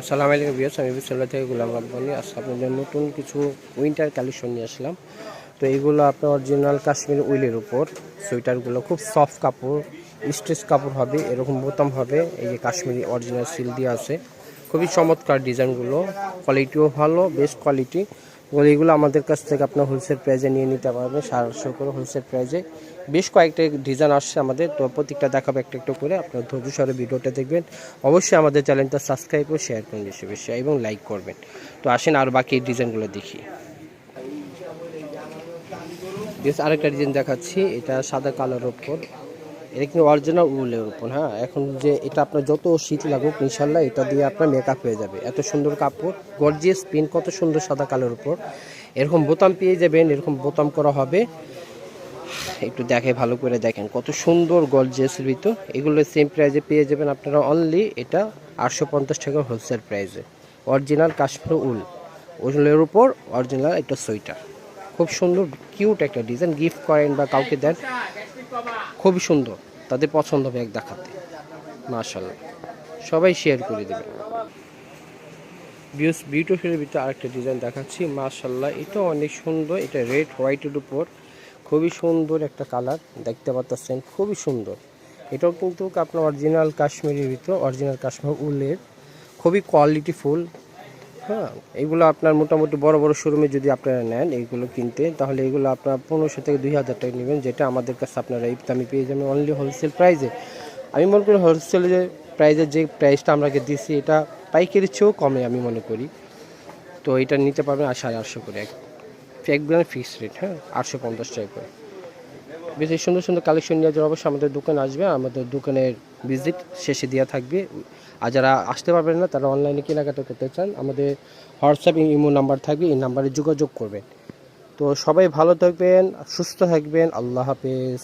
আসসালামু আলাইকুম বিয়াস আমি বিশ্বল্লাহ থেকে গোলাম রাব্বানি আজকে আপনাদের নতুন কিছু উইন্টার কালেকশন নিয়ে আসলাম। তো এইগুলো আপনার অরিজিনাল কাশ্মীর উইলের উপর। সোয়েটারগুলো খুব সফট কাপড় স্ট্রেচ কাপড় হবে, এরকম বোতাম হবে। এই যে কাশ্মীরি অরিজিনাল সিল দিয়ে আছে। খুবই চমৎকার ডিজাইনগুলো। কোয়ালিটিও ভালো বেস্ট কোয়ালিটি এগুলো আমাদের কাছ থেকে আপনার হোলসেল প্রাইজে নিয়ে নিতে পারবেন সাতশো করে হোলসেল প্রাইজে বেশ কয়েকটা ডিজাইন আসছে আমাদের, তো প্রত্যেকটা দেখাবো একটা একটু করে। আপনার ধৈর্য সরে ভিডিওটা দেখবেন। অবশ্যই আমাদের চ্যানেলটা সাবস্ক্রাইব করে শেয়ার করুন বেশি বেশি, এবং লাইক করবেন। তো আসেন আর বাকি ডিজাইনগুলো দেখি। বেশ আরেকটা ডিজাইন দেখাচ্ছি, এটা সাদা কালোর ওপর এটা কিন্তু অরিজিনাল উলের উপর হ্যাঁ? এখন যে এটা আপনার যত শীত লাগুক, ইনশাল্লাহ এটা দিয়ে আপনার মেকআপ হয়ে যাবে। এত সুন্দর কাপড় গর্জিয়াস পিন কত সুন্দর সাদা কালোর উপর। এরকম বোতাম পেয়ে যাবেন, এরকম বোতাম করা হবে। একটু দেখে, ভালো করে দেখেন, কত সুন্দর গর্জিয়াসের ভিতর। এগুলো সেম প্রাইজে পেয়ে যাবেন আপনারা অনলি এটা আটশো পঞ্চাশ টাকা হোলসেল প্রাইজে অরিজিনাল কাশ্মীর উল। উলের উপর অরিজিনাল একটা সোয়েটার। খুব সুন্দর কিউট একটা ডিজাইন গিফট করেন বা কাউকে দেন। খুবই সুন্দর। তাদের পছন্দ হবে এক দেখাতে। মাশাল্লাহ সবাই শেয়ার করে দেবে। বিউস বিউটিফুলের ভিতরে আরেকটা ডিজাইন দেখাচ্ছি। মাশাল্লাহ এটা অনেক সুন্দর। এটা রেড হোয়াইটের উপর। খুবই সুন্দর একটা কালার দেখতে পাচ্ছেন খুবই সুন্দর। এটাও কিন্তু আপনার অরিজিনাল কাশ্মীরের ভিতর অরিজিনাল কাশ্মীর উলের। খুবই কোয়ালিটি ফুল হ্যাঁ এগুলো আপনার মোটামুটি বড় বড় শোরুমে যদি আপনারা নেন এইগুলো কিনতে, তাহলে এগুলো আপনার পনেরোশো থেকে দুই হাজার টাকা নেবেন, যেটা আমাদের কাছে আপনারা এই দামে পেয়ে যাবেন অনলি হোলসেল প্রাইসে আমি মনে করি হোলসেল যে প্রাইজের যে প্রাইসটা আপনাকে দিচ্ছি এটা পাইকারির চেয়েও কমে আমি মনে করি। তো এটা নিতে পারবেন আর সাড়ে আটশো করে। এক ফিক্সড রেট হ্যাঁ আটশো পঞ্চাশ টাকা করে। বেশ সুন্দর সুন্দর কালেকশন নিয়ে যারা অবশ্যই আমাদের দোকানে আসবে, আমাদের দোকানের ভিজিট শেষে দেওয়া থাকবে। আর যারা আসতে পারবেন না, তারা অনলাইনে কেনাকাটা করতে চান, আমাদের হোয়াটসঅ্যাপ ইমো নাম্বার থাকবে, এই নাম্বারে যোগাযোগ করবেন। তো সবাই ভালো থাকবেন, সুস্থ থাকবেন, আল্লাহ হাফেজ।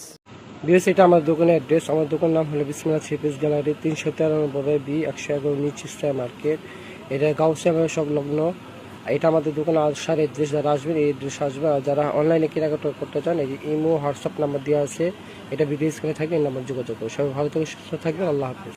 বিএস এটা আমার দোকানের অ্যাড্রেস আমার দোকান নাম হলো বিসমিল্লা ছিপিস গ্যালারি, তিনশো তেরানব্বই বি, একশো এগারো নিচিস্তা মার্কেট। এটা গাউসিয়া সংলগ্ন এটা আমাদের দোকানে আসার এড্রেস যারা আসবেন এই এড্রেস আসবে। আর যারা অনলাইনে কেনাকাটা করতে চান, এই যে ইমো, হোয়াটসঅ্যাপ নাম্বার দেওয়া আছে, এটা ভিডিও স্ক্রিনে থাকবে এই নাম্বার যোগাযোগ করবে সবাই ভালো থেকে সুস্থ থাকবেন, আল্লাহ হাফিজ।